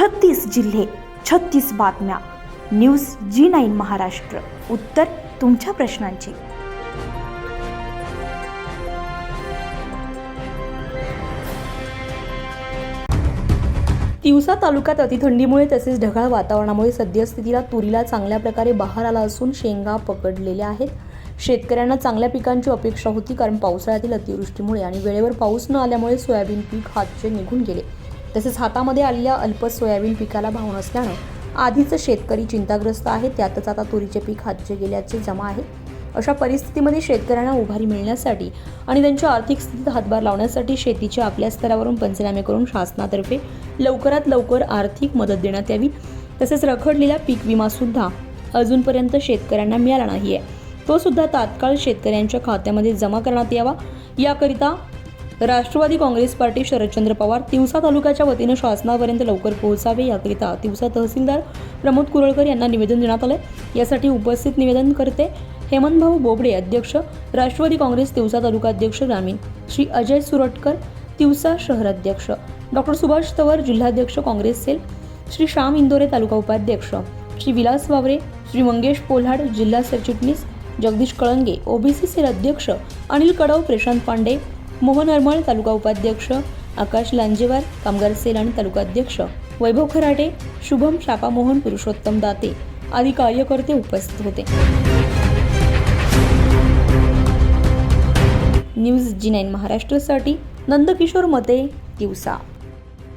छत्तीस जिल्हे छत्तीस बातम्या. News G nine Maharashtra. उत्तर तुमच्या प्रश्नांची. तिवसा तालुक्यात अतिथंडीमुळे तसेच ढगाळ वातावरणामुळे सद्यस्थितीला तुरीला चांगल्या प्रकारे बहार आला असून शेंगा पकडलेल्या आहेत. शेतकऱ्यांना चांगल्या पिकांची अपेक्षा होती कारण पावसाळ्यातील अतिवृष्टीमुळे आणि वेळेवर पाऊस न आल्यामुळे सोयाबीन पीक हातचे निघून गेले. तसेच हातामध्ये आलेल्या अल्प सोयाबीन पिकाला भाव नसल्यानं आधीच शेतकरी चिंताग्रस्त आहे. त्यातच आता तुरीचे पीक हातचे गेल्याचे जमा आहे. अशा परिस्थितीमध्ये शेतकऱ्यांना उभारी मिळण्यासाठी आणि त्यांच्या आर्थिक स्थितीत हातभार लावण्यासाठी शेतीच्या आपल्या स्तरावरून पंचनामे करून शासनातर्फे लवकरात लवकर आर्थिक मदत देण्यात यावी. तसेच रखडलेला पीक विमा सुद्धा अजूनपर्यंत शेतकऱ्यांना मिळाला नाही आहे तो सुद्धा तात्काळ शेतकऱ्यांच्या खात्यामध्ये जमा करण्यात यावा. याकरिता राष्ट्रवादी काँग्रेस पार्टी शरदचंद्र पवार तिवसा तालुक्याच्या वतीनं शासनापर्यंत लवकर पोहोचावे याकरिता तिवसा तहसीलदार प्रमोद कुरळकर यांना निवेदन देण्यात आलं यासाठी उपस्थित निवेदन करते हेमंतभाऊ बोबडे अध्यक्ष राष्ट्रवादी काँग्रेस तिवसा तालुका अध्यक्ष ग्रामीण श्री अजय सुरटकर तिवसा शहराध्यक्ष. डॉक्टर सुभाष तवर जिल्हाध्यक्ष काँग्रेस सेल श्री श्याम इंदोरे तालुका उपाध्यक्ष श्री विलास वावरे श्री मंगेश पोल्हाड जिल्हा सरचिटणीस जगदीश कळंगे ओबीसी सेल अध्यक्ष अनिल कडव प्रशांत पांडे मोहन अरमळ तालुका उपाध्यक्ष आकाश लांजेवार कामगार सेल आणि तालुका अध्यक्ष वैभव खराटे शुभम शापामोहन पुरुषोत्तम दाते आदी कार्यकर्ते उपस्थित होते. न्यूज जी नाईन महाराष्ट्रसाठी नंदकिशोर मते दिवसा.